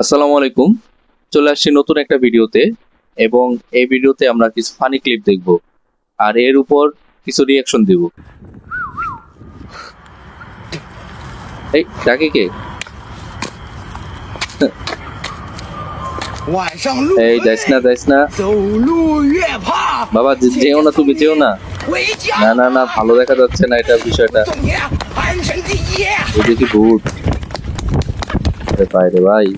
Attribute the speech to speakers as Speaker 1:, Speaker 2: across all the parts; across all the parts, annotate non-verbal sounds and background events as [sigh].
Speaker 1: আসসালামু আলাইকুম। চলে আসছি নতুন একটা ভিডিওতে এবং এই ভিডিওতে আমরা কিছু ফানি ক্লিপ দেখব আর এর উপর কিছু রিয়াকশন দেব। এই ডাকে কে? এই যাইস না যাইস না। বাবা যেও না তুমি যেও না। না না না ভালো দেখা যাচ্ছে না এটা বিষয়টা। দেখি ভূত। বাইরে ভাই।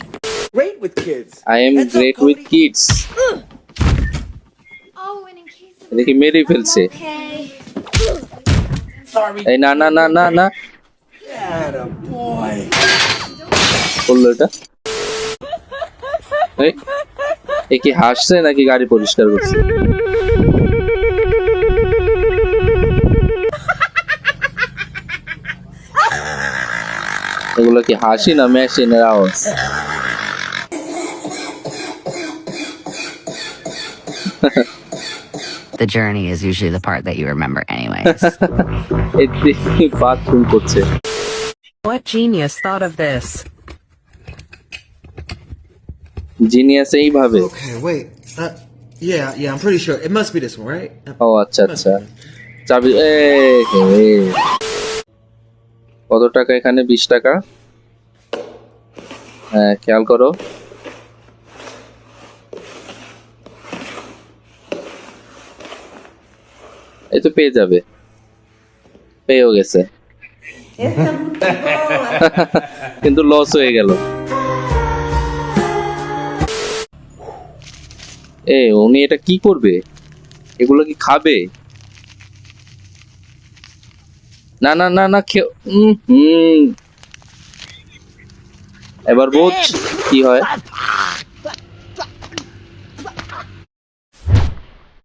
Speaker 2: Great with kids.
Speaker 1: I am
Speaker 2: Heads up,
Speaker 1: great with
Speaker 2: Cody.
Speaker 1: Kids
Speaker 3: Oh, and in case of
Speaker 1: এদিকে মেরেই ফেলছে
Speaker 3: okay.
Speaker 2: Sorry.
Speaker 1: এই না না না না না
Speaker 2: Atta boy.
Speaker 1: করল এটা এই এ কি হাসছে নাকি গাড়ি পরিষ্কার করছে এগুলো কি হাসি না মেশিনের আওয়াজ
Speaker 4: The journey is usually the part that you remember anyways. [laughs]
Speaker 1: এই বাথরুম করছে
Speaker 5: What genius thought of this?
Speaker 1: Genius এইভাবে
Speaker 6: Okay, wait. Uh, yeah, yeah, I'm pretty sure. It must be this one, right? Uh,
Speaker 1: ও আচ্ছা আচ্ছা চাবি এ হে। কত টাকা এখানে বিশ টাকা হ্যাঁ খেয়াল করো এই তো পেয়ে যাবে। পেয়েও গেছে। [laughs] কিন্তু লস হয়ে গেল। এ উনি এটা কি করবে? এগুলো কি খাবে? না না না না উম, হুম। এবার বোঝ কি হয়।